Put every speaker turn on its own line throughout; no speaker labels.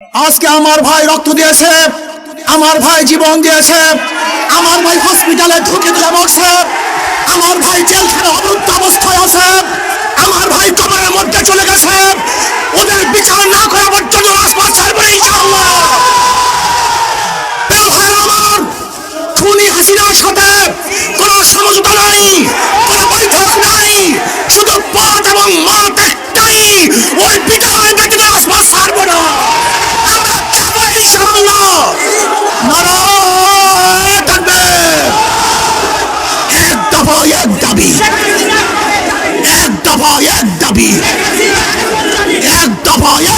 আজকে আমার ভাই রক্ত দিয়েছে, আমার ভাই জীবন দিয়েছে, আমার ভাই হসপিটালে ঢুকে দিলে মরছে আমার ভাই জেলখানে অবরুদ্ধ অবস্থায় আছে, আমার ভাই কবরের মধ্যে চলে গেছে, ওদের বিচার না করা পর্যন্ত রাজপথ ছাড়বে ইনশাআল্লাহ। খুনি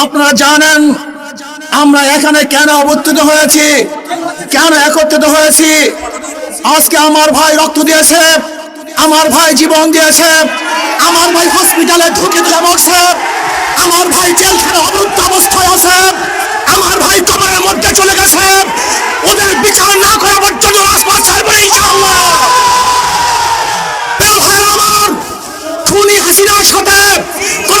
আপনারা জানেন, আমরা এখানে কেন অবস্থিত হয়েছি? কেন একত্রিত হয়েছি? আজকে আমার ভাই রক্ত দিয়েছে, আমার ভাই জীবন দিয়েছে, আমার ভাই হসপিটালে ঢুকে দিলে মরছে আমার ভাই জেলখানে অবরুদ্ধ অবস্থায় আছে, আমার ভাই কবরের মধ্যে চলে গেছে। ওদের বিচার না করা পর্যন্ত রাজপথ ছাড়বে ইনশাআল্লাহ। খুনি হাসিনার সাথে কোন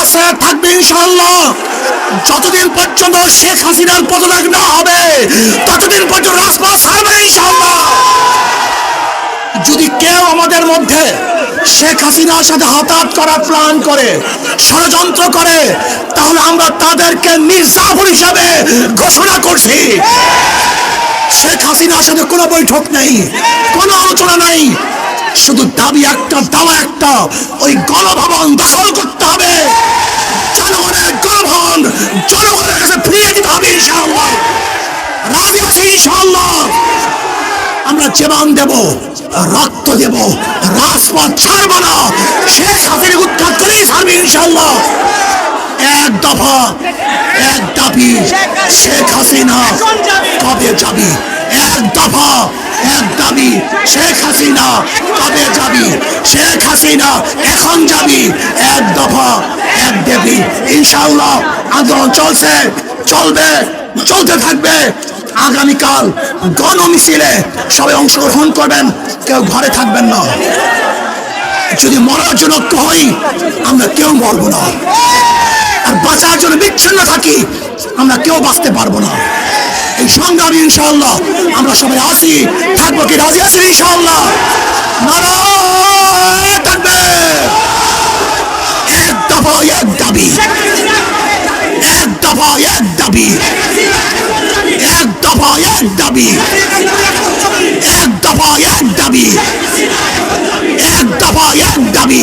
আছে থাকবে ইনশাআল্লাহ। যতদিন পর্যন্ত শেখ হাসিনার পদত্যাগ না হবে, ততদিন পর্যন্ত রাজপথ ছাড়বে ইনশাআল্লাহ। যদি কেউ আমাদের মধ্যে শেখ হাসিনার সাথে হাতাহাত করার প্ল্যান করে, ষড়যন্ত্র করে, তাহলে আমরা তাদেরকে মির্জাফর হিসাবে ঘোষণা করছি। শেখ হাসিনার সাথে কোনো বৈঠক নেই, কোনো আলোচনা নেই। শুধু দাবি একটা, দাওয়া একটা। ওই গণভবন দখল করতে হবে। জনগণের গণভবন, জনগণের কাছে ফিরিয়ে দিতে হবে ইনশাআল্লাহ। রাজি আছি ইনশাআল্লাহ। আমরা জীবন দেব, রক্ত দেব, রাজপথ ছাড়বো না। শেখ হাসিনা উৎখাত করেই ছাড়বে ইনশাল্লাহ এক দফা, এক দাবি, শেখ হাসিনা কবে যাবি? দাবি শেখ হাসিনা কবে যাবি? শেখ হাসিনা এখন যাবি। এক দফা, এক দেবী। ইনশাল্লাহ আন্দোলন চলছে, চলবে, চলতে থাকবে। আগামীকাল গণ মিছিলে সবাই অংশগ্রহণ করবেন, কেউ ঘরে থাকবেন না। যদি মরার জন্য হই আমরা কেউ মরবো না। আর বাঁচার জন্য বিচ্ছিন্ন থাকি, আমরা কেউ বাঁচতে পারব না। এই সংগ্রামী ইনশাআল্লাহ। আমরা সবাই আসি, থাকব কি রাজি আছি ইনশাআল্লাহ? নারায় থাকবে। এক দফা এক দাবি। এক দফা এক দাবি। এক দফা এক দাবি। এক দফা এক দাবি। এক দফা এক দাবি।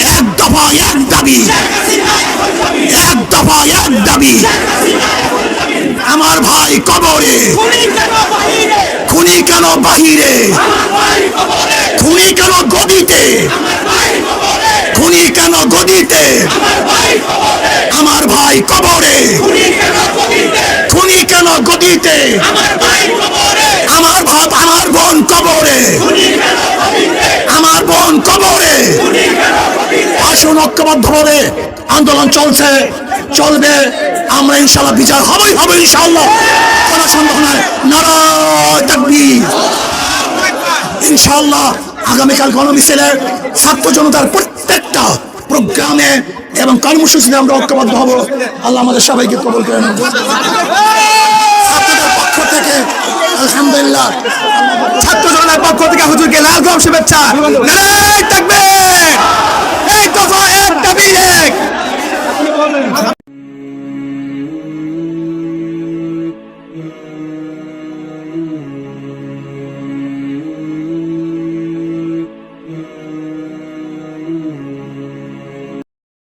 এক দফা এক দাবি। এক দফা এক দাবি। আমার ভাই কবরে। খুনি কেন বাহিরে? খুনি কেন গদিতে? খুনি কেন গদিতে? আমার ভাই কবরে। খুনি কেন গদিতে? আমার ভাব আমার বোন কবরে। আমার বোন কবরে। আসুন ঐক্যবদ্ধভাবে আন্দোলন চলছে, চলবে। আমরা ইনশাল্লাহ বিচার হবেই হবে ইনশাল্লাহ কোনো সন্দেহ নাই নারায় ইনশাল্লাহ আগামীকাল গণমিছিলে ছাত্র জনতার প্রত্যেকটা প্রোগ্রামে এবং কর্মসূচিতে আমরা ঐক্যবদ্ধ হব। আল্লাহ আমাদের সবাইকে কবল করে নেব পক্ষ থেকে আলহামদুলিল্লাহ।
ছাত্র জনতার পক্ষ থেকে হুজুরকে লাল গোলাপ শুভেচ্ছা। থাকবে দাবি এক